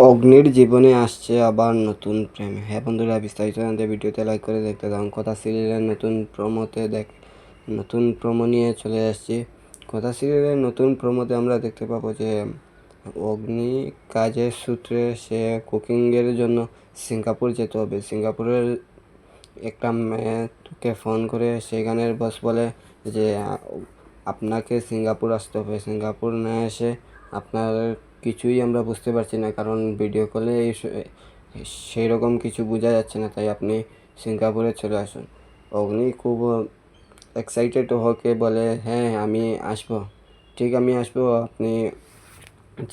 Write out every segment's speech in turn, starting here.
অগ্নির জীবনে আসছে আবার নতুন প্রেম। হ্যাঁ বন্ধুরা, বিস্তারিত জানতে ভিডিওতে লাইক করে দেখতে থাকুন। কথা সিরিয়ালের নতুন প্রোমোতে দেখ, নতুন প্রোমো নিয়ে চলে আসছি। কথা সিরিয়ালের নতুন প্রোমোতে আমরা দেখতে পাবো যে, অগ্নি কাজের সূত্রে সে কুকিংয়ের জন্য সিঙ্গাপুর যেতে হবে। সিঙ্গাপুরের একটা মেয়েকে ফোন করে সেখানের বস বলে যে আপনাকে সিঙ্গাপুর আসতে হবে। সিঙ্গাপুর না এসে আপনার কিছুই আমরা বুঝতে পারছি না, কারণ ভিডিও কলে সেই রকম কিছু বোঝা যাচ্ছে না, তাই আপনি সিঙ্গাপুরে চলে আসুন। অগ্নি খুব এক্সাইটেড হকে বলে হ্যাঁ আমি আসব। ঠিক, আমি আসব, আপনি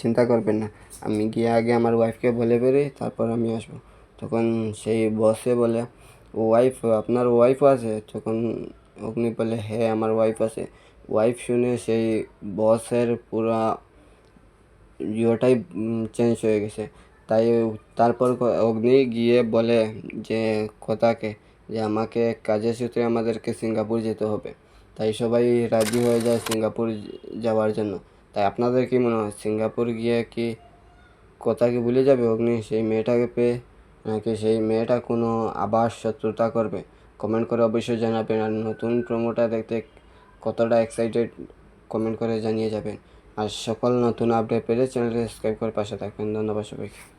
চিন্তা করবেন না। আমি গিয়ে আগে আমার ওয়াইফকে বলে বেরোই, তারপর আমি আসব। তখন সেই বসে বলে ওয়াইফ আপনার ওয়াইফ আছে? তখন অগ্নি বলে হ্যাঁ আমার ওয়াইফ আছে। ওয়াইফ শুনে সেই বসের পুরা ইয়েটাই চেঞ্জ হয়ে গেছে। তাই তারপর অগ্নি গিয়ে বলে যে কথাকে যে আমাকে কাজের সূত্রে আমাদেরকে সিঙ্গাপুর যেতে হবে। তাই সবাই রাজি হয়ে যায় সিঙ্গাপুর যাওয়ার জন্য। তাই আপনাদের কি মনে হয়, সিঙ্গাপুর গিয়ে কি কথাকে ভুলে যাবে অগ্নি? সেই মেয়েটাকে পেয়ে, নাকি সেই মেয়েটা কোনো আবার শত্রুতা করবে? কমেন্ট করে অবশ্যই জানাবেন। আর নতুন প্রোমোটা দেখতে কতটা এক্সাইটেড কমেন্ট করে জানিয়ে যাবেন। আর সকল নতুন আপডেট পেলে চ্যানেলটি সাবস্ক্রাইব করে পাশে থাকবেন। ধন্যবাদ সবাইকে।